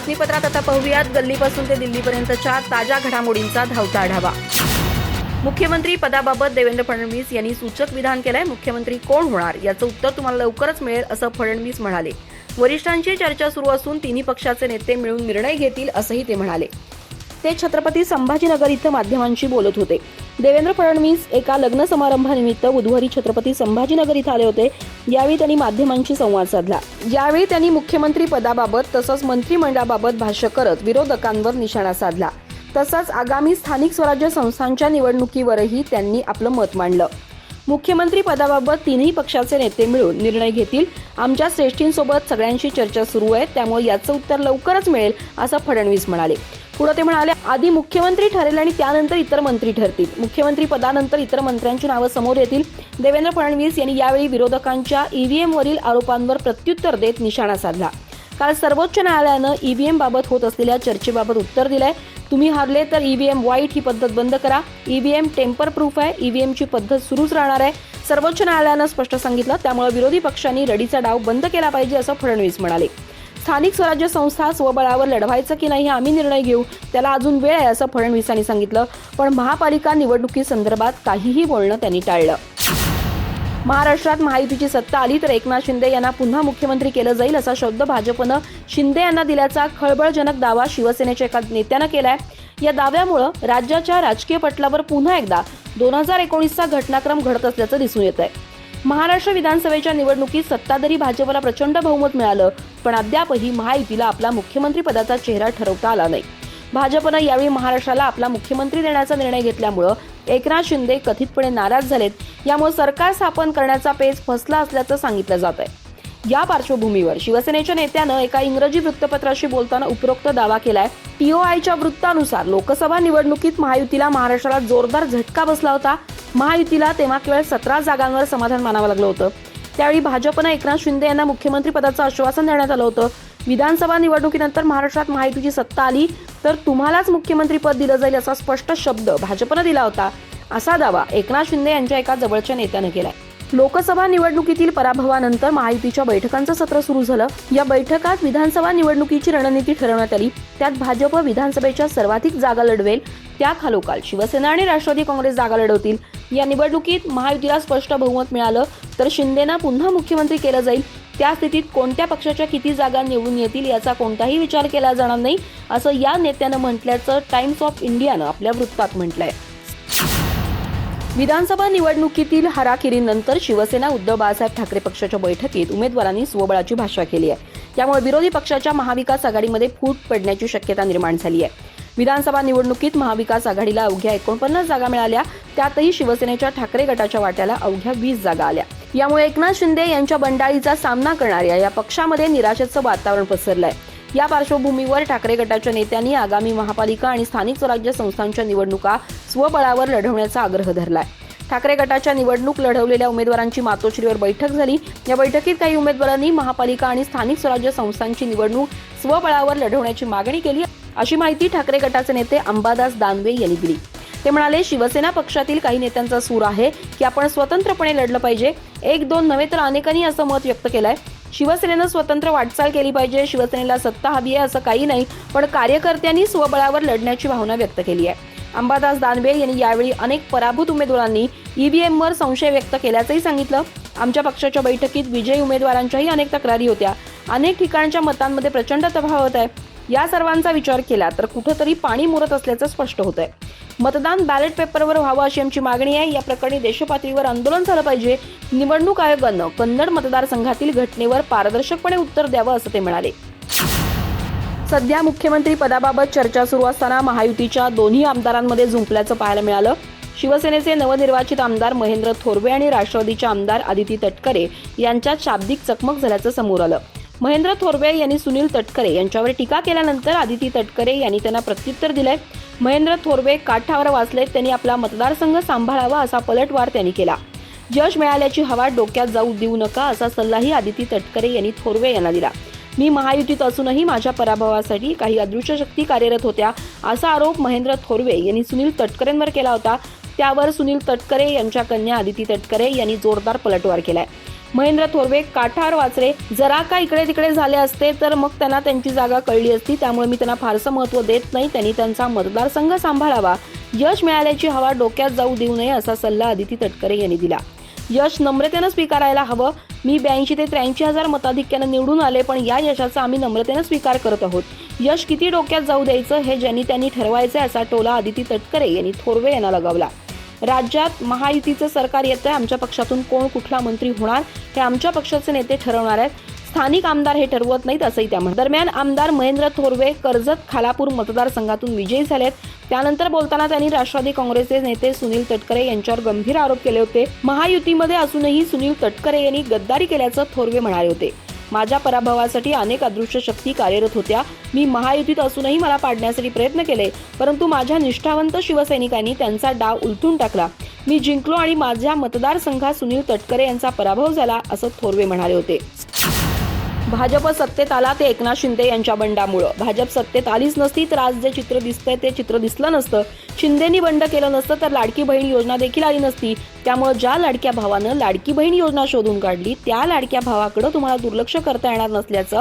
बातमीपत्रात आता पाहूयात. गल्लीपासून ते दिल्लीपर्यंतच्या ताज्या घडामोडींचा धावता आढावा. मुख्यमंत्री पदाबाबत देवेंद्र फडणवीस यांनी सूचक विधान केलंय. मुख्यमंत्री कोण होणार? याचं उत्तर तुम्हाला लवकरच मिळेल असं फडणवीस म्हणाले. वरिष्ठांची चर्चा सुरू असून तिन्ही पक्षाचे नेते मिळून निर्णय घेतील असंही ते म्हणाले. ते छत्रपती संभाजीनगर इथं माध्यमांशी बोलत होते. देवेंद्र फडणवीस एका लग्न समारंभानिमित्त बुधवारी छत्रपती संभाजीनगर इथं आले होते. यावेळी त्यांनी माध्यमांशी संवाद साधला. यावेळी त्यांनी मुख्यमंत्री पदाबाबत तसंच मंत्रिमंडळाबाबत भाष्य करत विरोधकांवर निशाणा साधला. तसंच आगामी स्थानिक स्वराज्य संस्थांच्या निवडणुकीवरही त्यांनी आपलं मत मांडलं. मुख्यमंत्री पदाबाबत तिन्ही पक्षाचे नेते मिळून निर्णय घेतील. आमच्या श्रेष्ठींसोबत सगळ्यांशी चर्चा सुरू आहे. त्यामुळे याचं उत्तर लवकरच मिळेल असं फडणवीस म्हणाले. पुढे ते म्हणाले आधी मुख्यमंत्री ठरेल आणि त्यानंतर इतर मंत्री ठरतील. मुख्यमंत्री पदानंतर इतर मंत्र्यांची नावं समोर येतील. देवेंद्र फडणवीस यांनी यावेळी विरोधकांच्या ईव्हीएम वरील आरोपांवर प्रत्युत्तर देत निशाणा साधला. काल सर्वोच्च न्यायालयानं ईव्हीएम बाबत होत असलेल्या चर्चेबाबत उत्तर दिलंय. तुम्ही हारले तर ईव्हीएम वाईट ही पद्धत बंद करा. ईव्हीएम टेम्पर प्रूफ आहे. ईव्हीएमची पद्धत सुरूच राहणार आहे. सर्वोच्च न्यायालयानं स्पष्ट सांगितलं त्यामुळे विरोधी पक्षांनी रडीचा डाव बंद केला पाहिजे असं फडणवीस म्हणाले. स्थानिक स्वराज्य संस्था स्वबळावर लढवायचं की नाही आम्ही निर्णय घेऊ त्याला अजून वेळ आहे असं फडणवीसांनी सांगितलं. पण महापालिका निवडणुकीसंदर्भात काहीही बोलणं त्यांनी टाळलं. महाराष्ट्रात महायुतीची सत्ता आली तर एकनाथ शिंदे यांना पुन्हा मुख्यमंत्री केलं जाईल असा शब्द भाजपनं शिंदे यांना दिल्याचा खळबळजनक दावा शिवसेनेच्या एका नेत्यानं केलाय. या दाव्यामुळं राज्याच्या राजकीय पटलावर पुन्हा एकदा दोन हजार एकोणीसचा घटनाक्रम घडत असल्याचं दिसून येत आहे महाराष्ट्र विधानसभेच्या निवडणुकीत सत्ताधारी भाजपला प्रचंड बहुमत मिळालं पण अद्यापही महायुतीला आपला मुख्यमंत्री पदाचा चेहरा ठरवता आला नाही. भाजपनं यावेळी महाराष्ट्राला आपला मुख्यमंत्री देण्याचा निर्णय घेतल्यामुळं एकनाथ शिंदे कथितपणे नाराज झालेत यामुळे सरकार स्थापन करण्याचा पेच फसला असल्याचं सांगितलं जात आहे या पार्श्वभूमीवर शिवसेनेच्या नेत्यानं एका इंग्रजी वृत्तपत्राशी बोलताना उपरोक्त दावा केलाय टीओआयच्या वृत्तानुसार लोकसभा निवडणुकीत महायुतीला महाराष्ट्राला जोरदार झटका बसला होता महायुतीला तेव्हा केवळ सतरा जागांवर समाधान मानावं लागलं होतं. त्यावेळी भाजपनं एकनाथ शिंदे यांना मुख्यमंत्री पदाचं आश्वासन देण्यात आलं होतं. विधानसभा निवडणुकीनंतर महाराष्ट्रात महायुतीची सत्ता आली तर तुम्हालाच मुख्यमंत्री पद दिलं जाईल असा स्पष्ट शब्द भाजपनं दिला होता असा दावा एकनाथ शिंदे यांच्या एका जवळच्या नेत्यानं केलाय. लोकसभा निवडणुकीतील पराभवानंतर महायुतीच्या बैठकांचं सत्र सुरू झालं. या बैठकात विधानसभा निवडणुकीची रणनीती ठरवण्यात आली. त्यात भाजप विधानसभेच्या सर्वाधिक जागा लढवेल त्या खालोखाल शिवसेना आणि राष्ट्रवादी काँग्रेस जागा लढवतील. या निवडणुकीत महायुतीला स्पष्ट बहुमत मिळालं तर शिंदेना पुन्हा मुख्यमंत्री केलं जाईल. त्या स्थितीत कोणत्या पक्षाच्या किती जागा निवडून येतील याचा कोणताही विचार केला जाणार नाही असं या नेत्यानं म्हटल्याचं टाइम्स ऑफ इंडियानं आपल्या वृत्तात म्हटलंय. विधानसभा निवडणुकीतील हाराकिरीनंतर शिवसेना उद्धव बाळासाहेब ठाकरे पक्षाच्या बैठकीत उमेदवारांनी स्वबळाची भाषा केली आहे. त्यामुळे विरोधी पक्षाच्या महाविकास आघाडीमध्ये फूट पडण्याची शक्यता निर्माण झाली आहे. विधानसभा निवडणुकीत महाविकास आघाडीला अवघ्या एकोणपन्नास जागा मिळाल्या. त्यातही शिवसेनेच्या ठाकरे गटाच्या वाट्याला अवघ्या वीस जागा आल्या. यामुळे एकनाथ शिंदे यांच्या बंडाळीचा सामना करणाऱ्या या पक्षामध्ये निराशेचं वातावरण पसरलंय. या पार्श्वभूमीवर ठाकरे गटाच्या नेत्यांनी आगामी महापालिका आणि स्थानिक स्वराज्य संस्थांच्या निवडणुका स्वबळावर लढवण्याचा आग्रह धरलाय. ठाकरे गटाच्या निवडणूक लढवलेल्या उमेदवारांची मातोश्रीवर बैठक झाली. या बैठकीत काही उमेदवारांनी महापालिका आणि स्थानिक स्वराज्य संस्थांची निवडणूक स्वबळावर लढवण्याची मागणी केली. अशी माहिती ठाकरे गटाचे नेते अंबादास दानवे यांनी दिली. ते म्हणाले शिवसेना पक्षातील काही नेत्यांचा सूर आहे की आपण स्वतंत्रपणे लढलं पाहिजे. एक दोन नव्हे तर अनेकांनी असं मत व्यक्त केलंय. शिवसेनेनं स्वतंत्र वाटचाल केली पाहिजे शिवसेनेला सत्ता हवी आहे असं काही नाही पण कार्यकर्त्यांनी स्वबळावर लढण्याची भावना व्यक्त केली आहे. अंबादास दानवे यांनी यावेळी अनेक पराभूत उमेदवारांनी ईव्हीएमवर संशय व्यक्त केल्याचंही सांगितलं. आमच्या पक्षाच्या बैठकीत विजयी उमेदवारांच्याही अनेक तक्रारी होत्या. अनेक ठिकाणच्या मतांमध्ये प्रचंड तफावत आहे. या सर्वांचा विचार केला तर कुठंतरी पाणी मुरत असल्याचं स्पष्ट होत आहे मतदान बॅलेट पेपरवर व्हावं अशी आमची मागणी आहे. या प्रकरणी देशपातळीवर आंदोलन झालं पाहिजे. निवडणूक आयोगानं कन्नड मतदारसंघातील घटनेवर पारदर्शकपणे उत्तर द्यावं असं ते म्हणाले. सध्या मुख्यमंत्री पदाबाबत चर्चा सुरू असताना महायुतीच्या दोन्ही आमदारांमध्ये झुंपल्याचं पाहायला मिळालं. शिवसेनेचे नवनिर्वाचित आमदार महेंद्र थोरवे आणि राष्ट्रवादीच्या आमदार आदिती तटकरे यांच्यात शाब्दिक चकमक झाल्याचं समोर आलं. महेंद्र थोरवे यांनी सुनील तटकरे यांच्यावर टीका केल्यानंतर आदिती तटकरे यांनी त्यांना प्रत्युत्तर दिलंय. महेंद्र थोरवे काठावर वाचलेत त्यांनी आपला मतदारसंघ सांभाळावा असा पलटवार त्यांनी केला. यश मिळाल्याची हवा डोक्यात जाऊ देऊ नका असा सल्लाही आदिती तटकरे यांनी थोरवे यांना दिला. मी महायुतीत असूनही माझ्या पराभवासाठी काही अदृश्य शक्ती कार्यरत होत्या असा आरोप महेंद्र थोरवे यांनी सुनील तटकरेंवर केला होता. त्यावर सुनील तटकरे यांच्या कन्या आदिती तटकरे यांनी जोरदार पलटवार केलाय. महेंद्र थोरवे काठार वाचरे जरा का इकडे तिकडे झाले असते तर मग त्यांना त्यांची जागा कळली असती. त्यामुळे मी त्यांना फारसं महत्त्व देत नाही. त्यांनी त्यांचा मतदारसंघ सांभाळावा. यश मिळाल्याची हवा डोक्यात जाऊ देऊ नये असा सल्ला अदिती तटकरे यांनी दिला. यश नम्रतेनं स्वीकारायला हवं. मी ब्याऐंशी ते त्र्याऐंशी हजार मताधिक्यानं निवडून आले पण या यशाचा आम्ही नम्रतेनं स्वीकार करत आहोत. यश किती डोक्यात जाऊ द्यायचं हे ज्यांनी त्यांनी ठरवायचं असा टोला आदिती तटकरे यांनी थोरवे यांना लगावला. राज्यात महायुतीचं सरकार येतं आहे आमच्या पक्षातून कोण कुठला मंत्री होणार हे आमच्या पक्षाचे नेते ठरवणार आहेत. स्थानिक आमदार हे ठरवत नाहीत असंही त्या दरम्यान आमदार महेंद्र थोरवे कर्जत खालापूर मतदारसंघातून विजयी झालेत. त्यानंतर बोलताना त्यांनी राष्ट्रवादी काँग्रेसचे नेते सुनील तटकरे यांच्यावर गंभीर आरोप केले होते. महायुतीमध्ये असूनही सुनील तटकरे यांनी गद्दारी केल्याचं थोरवे म्हणाले होते. माझ्या पराभवासाठी अनेक अदृश्य शक्ती कार्यरत होत्या. मी महायुतीत असूनही मला पाडण्यासाठी प्रयत्न केले परंतु माझ्या निष्ठावंत शिवसैनिकांनी त्यांचा डाव उलथून टाकला. मी जिंकलो आणि माझ्या मतदारसंघात सुनील तटकरे यांचा पराभव झाला असं थोरवे म्हणाले होते. भाजप सत्तेत आला ते एकनाथ शिंदे यांच्या बंडामुळं. भाजप सत्तेत आलीच नसती तर आज जे चित्र दिसतंय ते चित्र दिसलं नसतं. शिंदेनी बंड केलं नसतं तर लाडकी बहीण योजना देखील आली नसती. त्यामुळे ज्या लाडक्या भावानं लाडकी बहीण योजना शोधून काढली त्या लाडक्या भावाकडं तुम्हाला दुर्लक्ष करता येणार नसल्याचं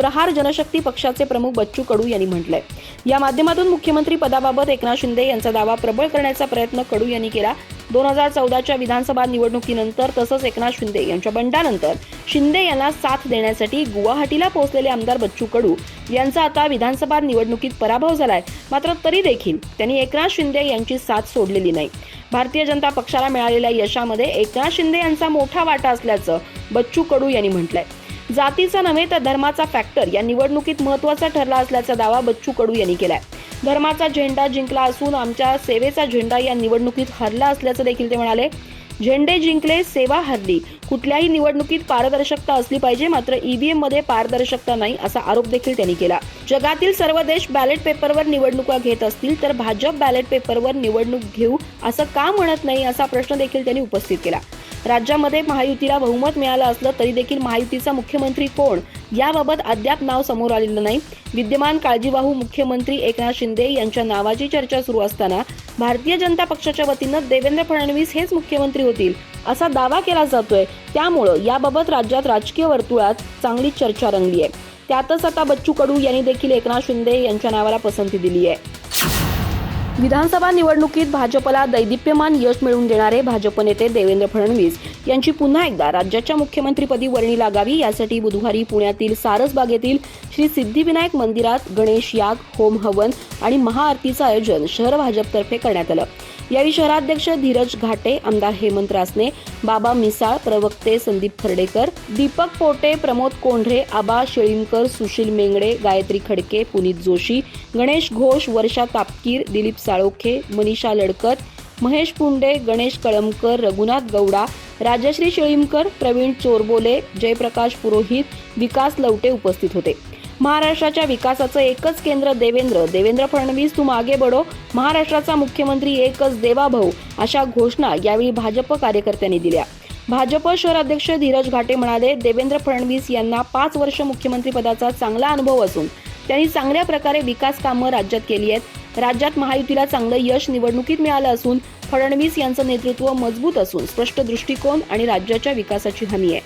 प्रहार जनशक्ती पक्षाचे प्रमुख बच्चू कडू यांनी म्हटलंय. या माध्यमातून मुख्यमंत्री पदाबाबत एकनाथ शिंदे यांचा दावा प्रबळ करण्याचा प्रयत्न कडू यांनी केला. दोन हजार चौदाच्या विधानसभा निवडणुकीनंतर तसंच एकनाथ शिंदे यांच्या बंडानंतर शिंदे यांना साथ देण्यासाठी गुवाहाटीला पोहोचलेले आमदार बच्चू कडू यांचा आता विधानसभा निवडणुकीत पराभव झालाय. मात्र तरी देखील त्यांनी एकनाथ शिंदे यांची साथ सोडलेली नाही. भारतीय जनता पक्षाला मिळालेल्या यशामध्ये एकनाथ शिंदे यांचा मोठा वाटा असल्याचं बच्चू कडू यांनी म्हटलंय. जातीचा नव्हे तर धर्माचा फॅक्टर या निवडणुकीत महत्त्वाचा ठरला असल्याचा दावा बच्चू कडू यांनी केलाय. धर्माचा झेंडा जिंकला असून आमच्या सेवेचा झेंडा या निवडणुकीत हरला असल्याचं देखील ते म्हणाले. झेंडे जिंकले सेवा हरली. कुठल्याही निवडणुकीत पारदर्शकता असली पाहिजे मात्र ईव्हीएममध्ये पारदर्शकता नाही असा आरोप देखील त्यांनी केला. जगातील सर्व देश बॅलेट पेपरवर निवडणुका घेत असतील तर भाजप बॅलेट पेपरवर निवडणूक घेऊ असं का म्हणत नाही असा प्रश्न देखील त्यांनी उपस्थित केला. राज्यामध्ये महायुतीला बहुमत मिळालं असलं तरी देखील महायुतीचा मुख्यमंत्री कोण? याबाबत अद्याप नाव समोर आलेलं नाही. विद्यमान काळजीवाहू मुख्यमंत्री एकनाथ शिंदे यांच्या नावाची चर्चा सुरू असताना भारतीय जनता पक्षाच्या वतीनं देवेंद्र फडणवीस हेच मुख्यमंत्री होतील असा दावा केला जातोय. त्यामुळं याबाबत राज्यात राजकीय वर्तुळात चांगली चर्चा रंगली आहे त्यातच आता बच्चू कडू यांनी देखील एकनाथ शिंदे यांच्या नावाला पसंती दिली आहे विधानसभा निवडणुकीत भाजपला दैदिप्यमान यश मिळवून देणारे भाजप नेते देवेंद्र फडणवीस यांची पुन्हा एकदा राज्याच्या मुख्यमंत्रीपदी वर्णी लागावी यासाठी बुधवारी पुण्यातील सारसबागेतील श्री सिद्धिविनायक मंदिरात गणेश याग होम हवन आणि महाआरतीचं आयोजन शहर भाजपतर्फे करण्यात आलं. यावेळी शहराध्यक्ष धीरज घाटे आमदार हेमंत रासने बाबा मिसाळ प्रवक्ते संदीप खर्डेकर दीपक पोटे प्रमोद कोंढरे आबा शेळीमकर सुशील मेंगडे गायत्री खडके पुनीत जोशी गणेश घोष वर्षा तापकीर दिलीप साळोखे मनीषा लडकत महेश पुंडे गणेश कळमकर रघुनाथ गौडा राजश्री शेळीमकर प्रवीण चोरबोले जयप्रकाश पुरोहित विकास लवटे उपस्थित होते. महाराष्ट्राच्या विकासाचं एकच केंद्र देवेंद्र. देवेंद्र फडणवीस तू मागे बडो महाराष्ट्राचा मुख्यमंत्री एकच देवाभाऊ अशा घोषणा यावेळी भाजप कार्यकर्त्यांनी दिल्या. भाजप शहर अध्यक्ष धीरज घाटे म्हणाले देवेंद्र फडणवीस यांना पाच वर्ष मुख्यमंत्री पदाचा चांगला अनुभव असून त्यांनी चांगल्या प्रकारे विकास कामं राज्यात केली आहेत. राज्यात महायुतीला चांगलं यश निवडणुकीत मिळालं असून फडणवीस यांचं नेतृत्व मजबूत असून स्पष्ट दृष्टिकोन आणि राज्याच्या विकासाची हमी आहे.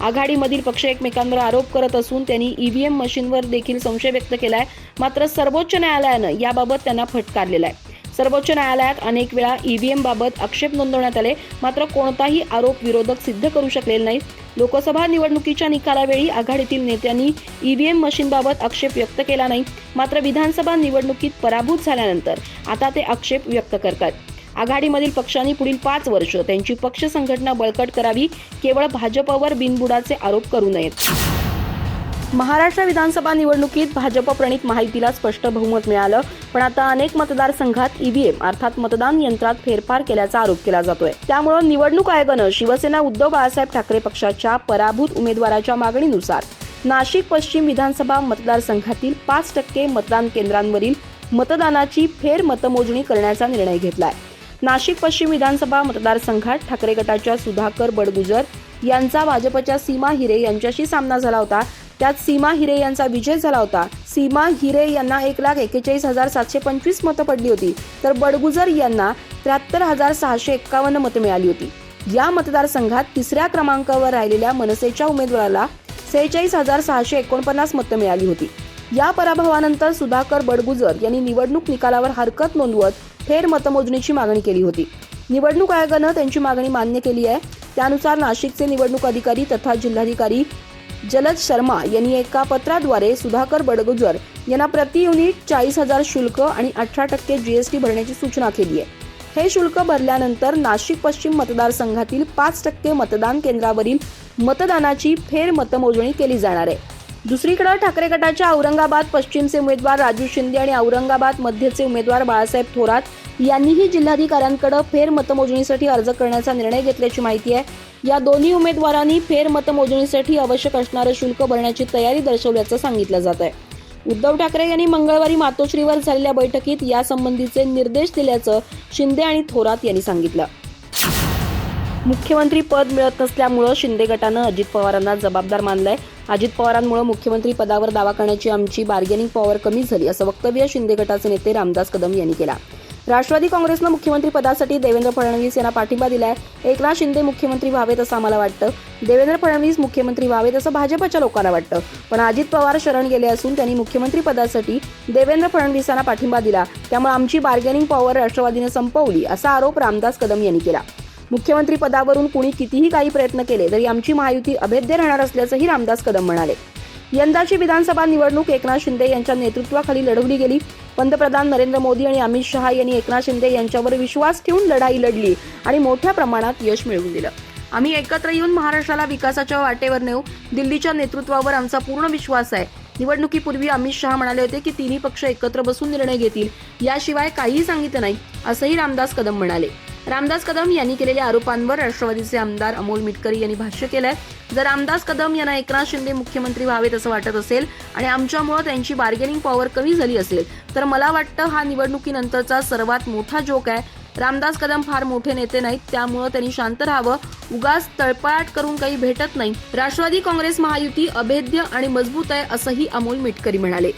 आघाडीमधील पक्ष एकमेकांवर आरोप करत असून त्यांनी ईव्हीएम मशीनवर देखील संशय व्यक्त केलाय. मात्र सर्वोच्च न्यायालयानं याबाबत त्यांना फटकारलेला आहे. सर्वोच्च न्यायालयात अनेक वेळा ईव्हीएम बाबत आक्षेप नोंदवण्यात आले. मात्र कोणताही आरोप विरोधक सिद्ध करू शकलेले नाहीत. लोकसभा निवडणुकीच्या निकालावेळी आघाडीतील नेत्यांनी ईव्हीएम मशीनबाबत आक्षेप व्यक्त केला नाही. मात्र विधानसभा निवडणुकीत पराभूत झाल्यानंतर आता ते आक्षेप व्यक्त करतात. आघाडीमधील पक्षांनी पुढील पाच वर्ष त्यांची पक्ष संघटना बळकट करावी. केवळ भाजपवर बिनबुडाचे आरोप करू नयेत. महाराष्ट्र विधानसभा निवडणुकीत भाजप प्रणित माहितीला स्पष्ट बहुमत मिळालं पण आता अनेक मतदारसंघात ईव्हीएम अर्थात मतदान यंत्रात फेरफार केल्याचा आरोप केला जातोय. त्यामुळे निवडणूक आयोगानं शिवसेना उद्धव बाळासाहेब ठाकरे पक्षाच्या पराभूत उमेदवाराच्या मागणीनुसार नाशिक पश्चिम विधानसभा मतदारसंघातील पाच टक्के मतदान केंद्रांवरील मतदानाची फेर मतमोजणी करण्याचा निर्णय घेतलाय. नाशिक पश्चिम विधानसभा मतदारसंघात ठाकरे गटाच्या सुधाकर बडगुजर यांचा भाजपच्या सीमा हिरे यांच्याशी सामना झाला होता. त्यात सीमा हिरे यांचा विजय झाला होता. सीमा हिरे यांना एक लाख एकेचाळीस हजार सातशे पंचवीस मतं पडली होती. तर बडगुजर यांना त्र्याहत्तर हजार सहाशे एक्कावन्न मतं मिळाली होती. या मतदारसंघात तिसऱ्या क्रमांकावर राहिलेल्या मनसेच्या उमेदवाराला सेहेचाळीस हजार सहाशे एकोणपन्नास मतं मिळाली होती. या पराभवानंतर सुधाकर बडगुजर यांनी निवडणूक निकालावर हरकत नोंदवत फेर मतमोजणीची मागणी केली होती. निवडणूक आयोगानं त्यांची मागणी मान्य केली आहे. त्यानुसार नाशिकचे निवडणूक अधिकारी तथा जिल्हाधिकारी जलद शर्मा यांनी एका पत्राद्वारे सुधाकर बडगुजर यांना प्रति युनिट चाळीस हजार शुल्क आणि अठरा टक्के जीएसटी भरण्याची सूचना केली आहे. हे शुल्क भरल्यानंतर नाशिक पश्चिम मतदारसंघातील पाच टक्के मतदान केंद्रावरील मतदानाची फेर मतमोजणी केली जाणार आहे. दुसरीकडे ठाकरे गटाच्या औरंगाबाद पश्चिमचे उमेदवार राजू शिंदे आणि औरंगाबाद मध्यचे उमेदवार बाळासाहेब थोरात यांनीही जिल्हाधिकाऱ्यांकडे फेर मतमोजणीसाठी अर्ज करण्याचा निर्णय घेतल्याची माहिती आहे. या दोन्ही उमेदवारांनी फेरमतमोजणीसाठी आवश्यक असणारं शुल्क भरण्याची तयारी दर्शवल्याचं सांगितलं जात आहे. उद्धव ठाकरे यांनी मंगळवारी मातोश्रीवर झालेल्या बैठकीत यासंबंधीचे निर्देश दिल्याचं शिंदे आणि थोरात यांनी सांगितलं. मुख्यमंत्री पद मिळत नसल्यामुळं शिंदे गटानं अजित पवारांना जबाबदार मानलंय. अजित पवारांमुळे मुख्यमंत्री पदावर दावा करण्याची आमची बार्गेनिंग पॉवर कमी झाली असं वक्तव्य शिंदे गटाचे नेते रामदास कदम यांनी केला. राष्ट्रवादी काँग्रेसनं मुख्यमंत्री पदासाठी देवेंद्र फडणवीस यांना पाठिंबा दिलाय. एकनाथ शिंदे मुख्यमंत्री व्हावेत असं आम्हाला वाटतं. देवेंद्र फडणवीस मुख्यमंत्री व्हावेत असं भाजपच्या लोकांना वाटतं. पण अजित पवार शरण गेले असून त्यांनी मुख्यमंत्री पदासाठी देवेंद्र फडणवीसांना पाठिंबा दिला. त्यामुळे आमची बार्गेनिंग पॉवर राष्ट्रवादीने संपवली असा आरोप रामदास कदम यांनी केला. मुख्यमंत्री पदावरून कुणी कितीही काही प्रयत्न केले तरी आमची महायुती अभेद्य राहणार असल्याचंही रामदास कदम म्हणाले. यंदाची विधानसभा निवडणूक एकनाथ शिंदे यांच्या नेतृत्वाखाली लढवली गेली. पंतप्रधान नरेंद्र मोदी आणि अमित शहा यांनी एकनाथ शिंदे यांच्यावर विश्वास ठेवून लढाई लढली आणि मोठ्या प्रमाणात यश मिळवून दिलं. आम्ही एकत्र येऊन महाराष्ट्राला विकासाच्या वाटेवर नेऊ दिल्लीच्या नेतृत्वावर आमचा पूर्ण विश्वास आहे. निवडणुकीपूर्वी अमित शहा म्हणाले होते की तिन्ही पक्ष एकत्र बसून निर्णय घेतील याशिवाय काहीही सांगितलं नाही असंही रामदास कदम म्हणाले. रामदास कदम यांनी केलेल्या आरोपांवर राष्ट्रवादीचे आमदार अमोल मिटकरी यांनी भाष्य केलंय. जर रामदास कदम यांना एकनाथ शिंदे मुख्यमंत्री व्हावेत असं वाटत असेल आणि आमच्यामुळं त्यांची बार्गेनिंग पॉवर कमी झाली असेल तर मला वाटतं हा निवडणुकीनंतरचा सर्वात मोठा जोक आहे. रामदास कदम फार मोठे नेते नाहीत त्यामुळं त्यांनी शांत राहावं. उगाच तळपाट करून काही भेटत नाही. राष्ट्रवादी काँग्रेस महायुती अभेद्य आणि मजबूत आहे असंही अमोल मिटकरी म्हणाले.